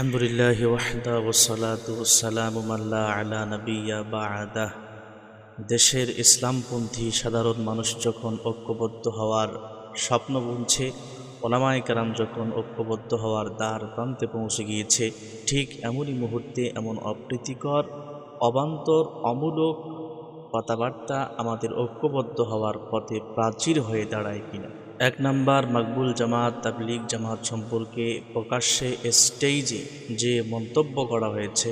الحمد لله وحده والصلاة والسلام من لا على نبي بعده দেশের ইসলামপন্থী সাধারণ মানুষ যখন ঐক্যবদ্ধ হওয়ার স্বপ্ন বুনছে ওলামায় কারাম যখন ঐক্যবদ্ধ হওয়ার দ্বার প্রান্তে পৌঁছে গিয়েছে ঠিক এমনই মুহূর্তে এমন অপ্রীতিকর অবান্তর অমূলক কথাবার্তা আমাদের ঐক্যবদ্ধ হওয়ার পথে প্রাচীর হয়ে দাঁড়ায় কিনা এক নাম্বার মাকবুল জামাত তাবলিগ জামাত সম্পর্কে প্রকাশ্যে স্টেজে যে মন্তব্য করা হয়েছে,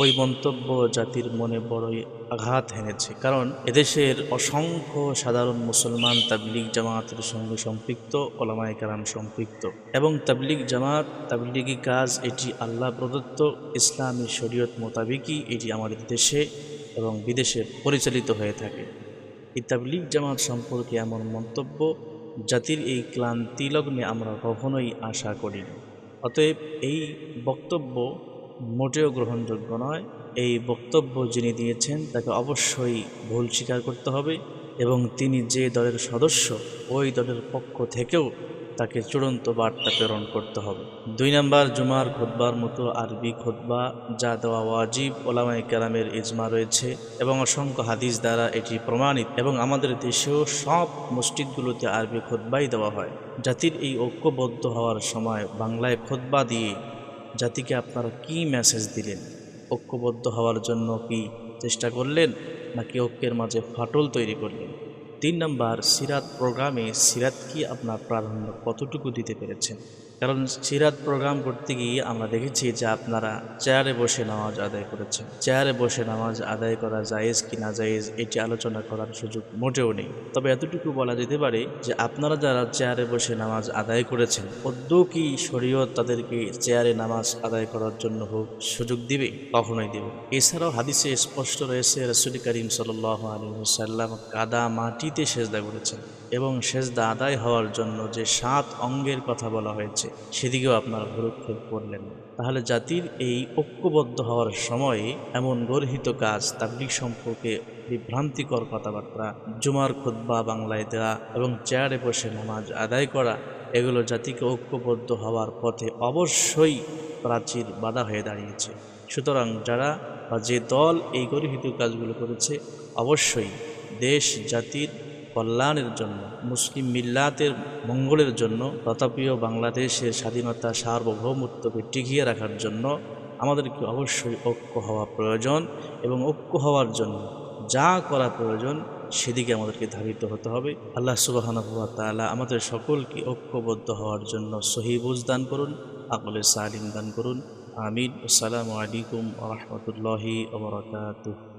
ওই মন্তব্য জাতির মনে বড়ই আঘাত হেনেছে কারণ এদেশের অসংখ্য সাধারণ মুসলমান তাবলিগ জামাতের সঙ্গে সম্পৃক্ত, ওলামায় কারাম সম্পৃক্ত এবং তাবলিগ জামাত, তাবলিগি কাজ এটি আল্লাহ প্রদত্ত, ইসলামী শরীয়ত মোতাবেকই এটি আমাদের দেশে এবং বিদেশে পরিচালিত হয়ে থাকে। এই তাবলিগ জামাত সম্পর্কে এমন মন্তব্য জাতির এই ক্লান্তিলগ্নে আমরা কখনোই আশা করি না অতএব এই বক্তব্য মোটেও গ্রহণযোগ্য নয়। এই বক্তব্য যিনি দিয়েছেন, তাকে অবশ্যই ভুল স্বীকার করতে হবে এবং তিনি যে দলের সদস্য, ওই দলের পক্ষ থেকেও তাকে চূড়ান্ত বার্তা প্রেরণ করতে হবে। দুই নাম্বার, জুমার খোদবার মতো আরবি খোদবা যা দেওয়া ওয়াজিব ওলামাই কেরামের ইজমা রয়েছে এবং অসংখ্য হাদিস দ্বারা এটি প্রমাণিত এবং আমাদের দেশেও সব মসজিদগুলোতে আরবি খোদবাই দেওয়া হয়। জাতির এই ঐক্যবদ্ধ হওয়ার সময় বাংলায় খোদবা দিয়ে জাতিকে আপনারা কি মেসেজ দিলেন? ঐক্যবদ্ধ হওয়ার জন্য কি চেষ্টা করলেন? নাকি ঐক্যের মাঝে ফাটল তৈরি করলেন? তিন নম্বর সিরাত প্রোগ্রামে সিরাত কি আপনার প্রাধান্য? কতটুকু দিতে পেরেছেন? কারণ সিরাত প্রোগ্রাম করতে গিয়ে আমরা দেখেছি যে আপনারা চেয়ারে বসে নামাজ আদায় করেছেন। চেয়ারে বসে নামাজ আদায় করা জায়েজ কি না জায়েজ, এটি আলোচনা করার সুযোগ মোটেও নেই। তবে এতটুকু বলা যেতে পারে যে আপনারা যারা চেয়ারে বসে নামাজ আদায় করেছেন অদ্য কি শরীয়ত তাদেরকে চেয়ারে নামাজ আদায় করার জন্য হোক সুযোগ দিবে, কখনোই দেবে এছাড়াও হাদিসে স্পষ্ট রয়েছে, রসুল করিম সাল আলী সাল্লাম কাদা মাটিতে সেজদা করেছেন। এবং সেজদা আদায় হওয়ার জন্য যে সাত অঙ্গের কথা বলা হয়েছে, সেদিকেও আপনারা ভরক্ষেপ করলেন তাহলে জাতির এই ঐক্যবদ্ধ হওয়ার সময়ে এমন গর্হিত কাজ তাবলিক সম্পর্কে বিভ্রান্তিকর কথাবার্তা, জুমার খুদ্া বাংলায় দেওয়া এবং চেয়ারে বসে নামাজ আদায় করা, এগুলো জাতিকে ঐক্যবদ্ধ হওয়ার পথে অবশ্যই প্রাচীর বাধা হয়ে দাঁড়িয়েছে। সুতরাং যারা বা যে দল এই গর্হিত কাজগুলো করেছে, অবশ্যই দেশ, জাতির কল্যাণের জন্য, মুসলিম মিল্লাতের মঙ্গলের জন্য, তথাপিও বাংলাদেশের স্বাধীনতা সার্বভৌমত্বকে টিকিয়ে রাখার জন্য আমাদেরকে অবশ্যই ঐক্য হওয়া প্রয়োজন এবং ঐক্য হওয়ার জন্য যা করা প্রয়োজন সেদিকে আমাদেরকে ধাবিত হতে হবে। আল্লাহ সুবাহানুয়া তালা আমাদের সকলকে ঐক্যবদ্ধ হওয়ার জন্য সহিবুজ দান করুন, আকলে সালিম দান করুন। আমিন। আসসালামু আলাইকুম রহমতুল্লাহি ওবরাকাতুহ